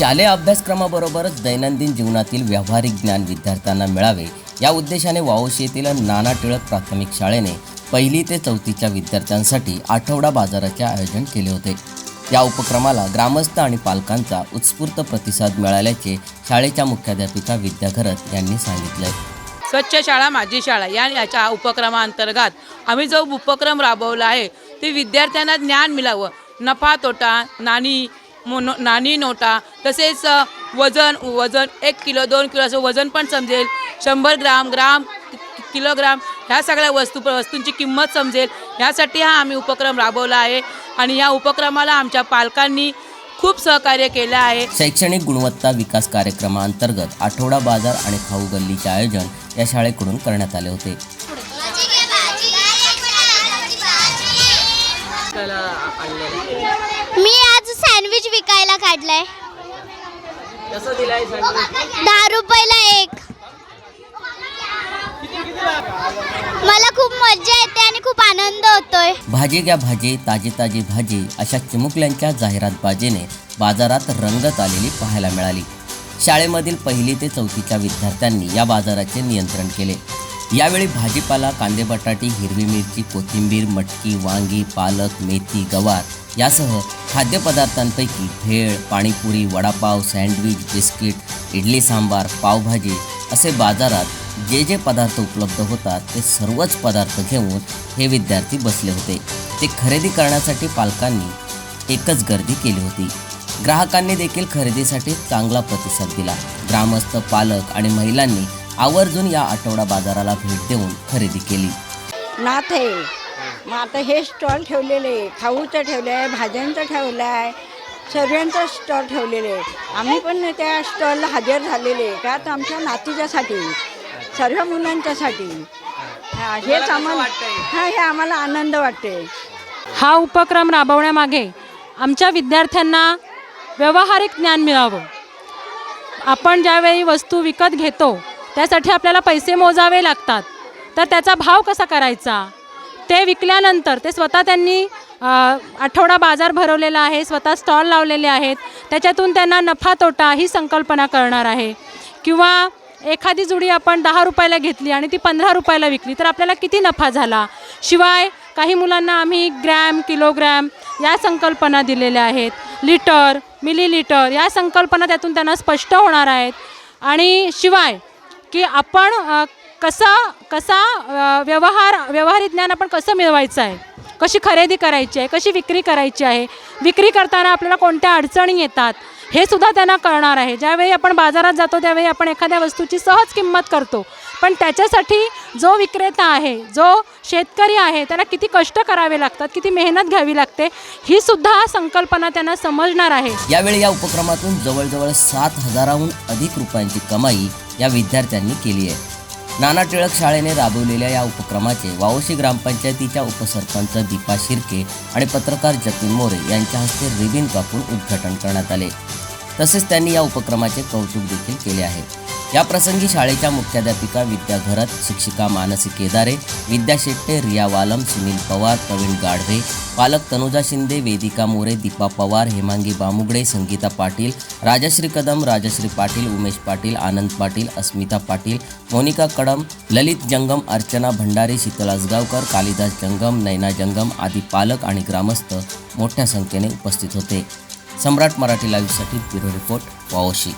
शालेय अभ्यासक्रमाबरोबरच दैनंदिन जीवनातील व्यावहारिक ज्ञान विद्यार्थ्यांना मिळावे या उद्देशाने वावोशी येथील नाना टिळक प्राथमिक शाळेने पहिली ते चौथीच्या विद्यार्थ्यांसाठी आठवडा बाजाराचे आयोजन केले होते. या उपक्रमाला ग्रामस्थ आणि पालकांचा उत्स्फूर्त प्रतिसाद मिळाल्याचे शाळेच्या मुख्याध्यापिका विद्या घरत यांनी सांगितले. स्वच्छ शाळा माझी शाळा या याच्या उपक्रमाअंतर्गत आम्ही जो उपक्रम राबवला आहे ते विद्यार्थ्यांना ज्ञान मिळावं. नफा तोटा नाणी मोनो नाणी नोटा तसेच वजन वजन एक किलो दोन किलो असं वजन पण समजेल. शंभर ग्राम ग्राम किलोग्राम ह्या सगळ्या वस्तू वस्तूंची किंमत समजेल. ह्यासाठी हा आम्ही उपक्रम राबवला आहे आणि या उपक्रमाला आमच्या पालकांनी खूप सहकार्य केलं आहे. शैक्षणिक गुणवत्ता विकास कार्यक्रमाअंतर्गत आठवडा बाजार आणि खाऊ गल्लीचे आयोजन या शाळेकडून करण्यात आले होते. विकायला काढलाय. दहा रुपयाला एक. मला खूप मजा येते आणि खूप आनंद होतोय. भाजी घ्या भाजी ताजी ताजी भाजी अशा चिमुकल्यांच्या जाहिरातबाजीने बाजारात रंगत आलेली पाहायला मिळाली. शाळेमधील पहिली ते चौथीच्या विद्यार्थ्यांनी या बाजाराचे नियंत्रण केले. यावेळी भाजीपाला कांदे बटाटी हिरवी मिरची कोथिंबीर मटकी वांगी पालक मेथी गवार यासह खाद्यपदार्थांपैकी भेळ पाणीपुरी वडापाव सँडविच बिस्किट इडली सांबार पावभाजी असे बाजारात जे जे पदार्थ उपलब्ध होतात ते सर्वच पदार्थ घेऊन हे विद्यार्थी बसले होते. ते खरेदी करण्यासाठी पालकांनी एकच गर्दी केली होती. ग्राहकांनी देखील खरेदीसाठी चांगला प्रतिसाद दिला. ग्रामस्थ पालक आणि महिलांनी आवर्जून या आठवडा बाजाराला भेट देऊन खरेदी केली. नाथ मग आता हे स्टॉल ठेवलेले आहे खाऊचं ठेवलं आहे भाज्यांचं ठेवलं आहे सर्वांचं स्टॉल ठेवलेले आहे आम्ही पण त्या स्टॉलला हजर झालेले आहे का तर आमच्या नातीच्यासाठी सर्व मुलांच्यासाठी. हा हेच आम्हाला हा हे आम्हाला आनंद वाटते हा उपक्रम राबवण्यामागे आमच्या विद्यार्थ्यांना व्यावहारिक ज्ञान मिळावं. आपण ज्यावेळी वस्तू विकत घेतो त्यासाठी आपल्याला पैसे मोजावे लागतात. तर त्याचा भाव कसा करायचा? ते विकल्यानंतर ते स्वतः त्यांनी आठवडा बाजार भरवलेला आहे स्वतः स्टॉल लावलेले आहेत त्याच्यातून त्यांना नफा तोटा ही संकल्पना करणार आहे. किंवा एखादी जुडी आपण दहा रुपयाला घेतली आणि ती पंधरा रुपयाला विकली तर आपल्याला किती नफा झाला? शिवाय काही मुलांना आम्ही ग्रॅम किलोग्रॅम या संकल्पना दिलेल्या आहेत. लिटर मिलीलिटर या संकल्पना त्यातून त्यांना स्पष्ट होणार आहेत. आणि शिवाय की आपण कसा कसा व्यवहार व्यवहारी ज्ञान आपण कसं मिळवायचं आहे? कशी खरेदी करायची आहे? कशी विक्री करायची आहे? विक्री करताना आपल्याला कोणत्या अडचणी येतात? हे सुद्धा त्यांना कळणार आहे. ज्यावेळी आपण बाजारात जातो त्यावेळी आपण एखाद्या वस्तूची सहज किंमत करतो. पण त्याच्यासाठी जो विक्रेता आहे जो शेतकरी आहे त्याला किती कष्ट करावे लागतात किती मेहनत घ्यावी लागते ही सुद्धा संकल्पना त्यांना समजणार आहे. यावेळी या उपक्रमातून जवळजवळ सात हजाराहून अधिक रुपयांची कमाई या विद्यार्थ्यांनी केली आहे. नाना टिळक शाळेने राबवलेल्या या उपक्रमाचे वावशी ग्रामपंचायतीच्या उपसरपंच दीपा शिर्के आणि पत्रकार जतीन मोरे यांच्या हस्ते रिबिन कापून उद्घाटन करण्यात आले. तसेच त्यांनी या उपक्रमाचे कौतुक देखील केले आहे. या प्रसंगी शाळेच्या मुख्याध्यापिका विद्या घरत शिक्षिका मानसी केदारे विद्या शेट्टे रिया वालम सुनील पवार प्रवीण गाढवे पालक तनुजा शिंदे वेदिका मोरे दीपा पवार हेमांगी बामुगडे संगीता पाटील राजश्री कदम राजश्री पाटील उमेश पाटील आनंद पाटील अस्मिता पाटील मोनिका कडम ललित जंगम अर्चना भंडारी शीतल आसगावकर कालिदास जंगम नैना जंगम आदी पालक आणि ग्रामस्थ मोठ्या संख्येने उपस्थित होते. सम्राट मराठी लाईव्हसाठी ब्युरो रिपोर्ट वावशी.